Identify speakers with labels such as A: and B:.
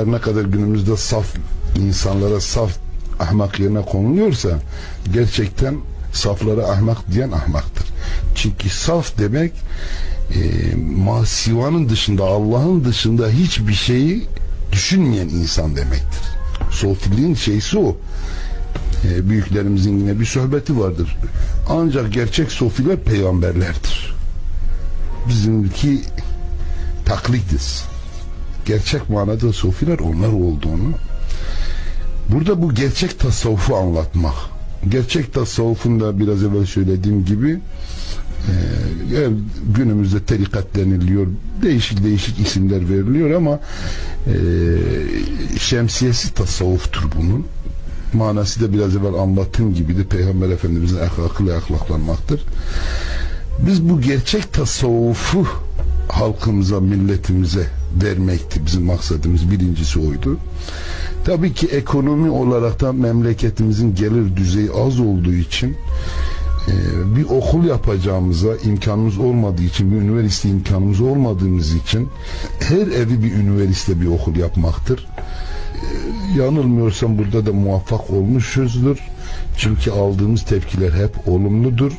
A: her ne kadar günümüzde saf insanlara saf ahmak yerine konuluyorsa gerçekten saflara ahmak diyen ahmaktır. Çünkü saf demek e, masivanın dışında Allah'ın dışında hiçbir şeyi düşünmeyen insan demektir. Sofiliğin şeysi o. E, büyüklerimizin yine bir sohbeti vardır. Ancak gerçek sofiler peygamberlerdir. Bizimki taklidiz. Gerçek manada sofiler onlar olduğunu burada bu gerçek tasavvufu anlatmak. Gerçek tasavvufun da biraz evvel söylediğim gibi e, evet, günümüzde tarikat deniliyor. Değişik değişik isimler veriliyor ama e, şemsiyesi tasavvuftur bunun. Manası da biraz evvel anlattığım gibi de Peygamber Efendimizin ahlakıyla ahlaklanmaktır. Biz bu gerçek tasavvufu halkımıza, milletimize vermekti bizim maksadımız. Birincisi oydu. Tabii ki ekonomi olarak da memleketimizin gelir düzeyi az olduğu için e, bir okul yapacağımıza imkanımız olmadığı için, bir üniversite imkanımız olmadığımız için her evi bir üniversite bir okul yapmaktır. E, yanılmıyorsam burada da muvaffak olmuşuzdur. Çünkü aldığımız tepkiler hep olumludur.